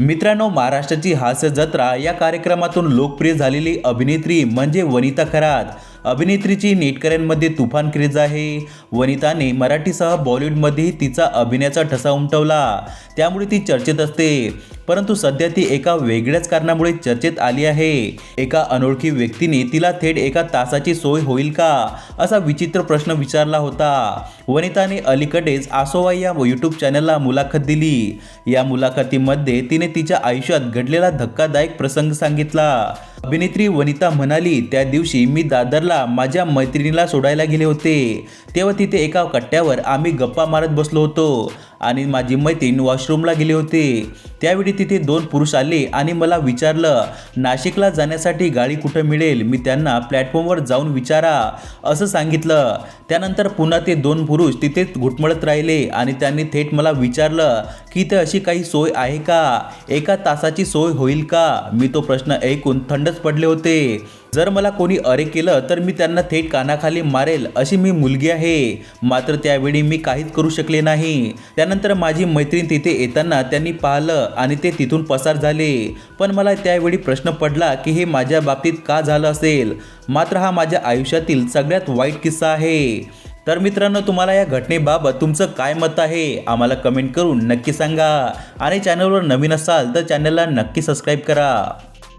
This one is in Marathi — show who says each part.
Speaker 1: मित्रांनो महाराष्ट्राची हास्य जत्रा या कार्यक्रमातून लोकप्रिय झालेली अभिनेत्री म्हणजे वनिता खरात. अभिनेत्रीची नेटकऱ्यांमध्ये तुफान क्रेज आहे. वनिताने मराठीसह बॉलिवूडमध्येही तिचा अभिनयाचा ठसा उमटवला. त्यामुळे ती चर्चेत असते. परंतु सध्या ती एका वेगळ्याच कारणामुळे चर्चेत आली आहे. एका अनोळखी व्यक्तीने तिला थेट एका तासाची सोय होईल का? असा विचित्र प्रश्न विचारला होता. वनिताने अलीकडेच आसोवा या यूट्यूब चॅनलला मुलाखत दिली. या मुलाखतीमध्ये तिने तिच्या आयुष्यात घडलेला धक्कादायक प्रसंग सांगितला. अभिनेत्री वनिता म्हणाली त्या दिवशी मी दादरला माझ्या मैत्रिणीला सोडायला गेले होते. तेव्हा तिथे एका कट्ट्यावर आम्ही गप्पा मारत बसलो होतो आणि माझी मैत्रीण वॉशरूमला गेले होते. त्यावेळी तिथे दोन पुरुष आले आणि मला विचारलं नाशिकला जाण्यासाठी गाडी कुठं मिळेल? मी त्यांना प्लॅटफॉर्मवर जाऊन विचारा. असं सांगितलं. त्यानंतर पुन्हा ते दोन पुरुष तिथेच घुटमळत राहिले आणि त्यांनी थेट मला विचारलं की इथे अशी काही सोय आहे का? एका तासाची सोय होईल का? मी तो प्रश्न ऐकून थंडच पडले होते. जर मला कोणी अरे केलं तर मी त्यांना थेट कानाखाली मारेल अशी मी मुलगी आहे. मात्र त्यावेळी मी काहीच करू शकले नाही. त्यानंतर माझी मैत्रीण तिथे येताना त्यांनी पाहिलं आणि ते तिथून पसार झाले. पण मला त्यावेळी प्रश्न पडला की हे माझ्या बाबतीत का झालं असेल? मात्र हा माझ्या आयुष्यातील सगळ्यात वाईट किस्सा आहे. तर मित्रांनो तुम्हाला या घटनेबाबत तुमचं काय मत आहे? आम्हाला कमेंट करून नक्की सांगा. आणि चॅनलवर नवीन असाल तर चॅनलला नक्की सबस्क्राईब करा.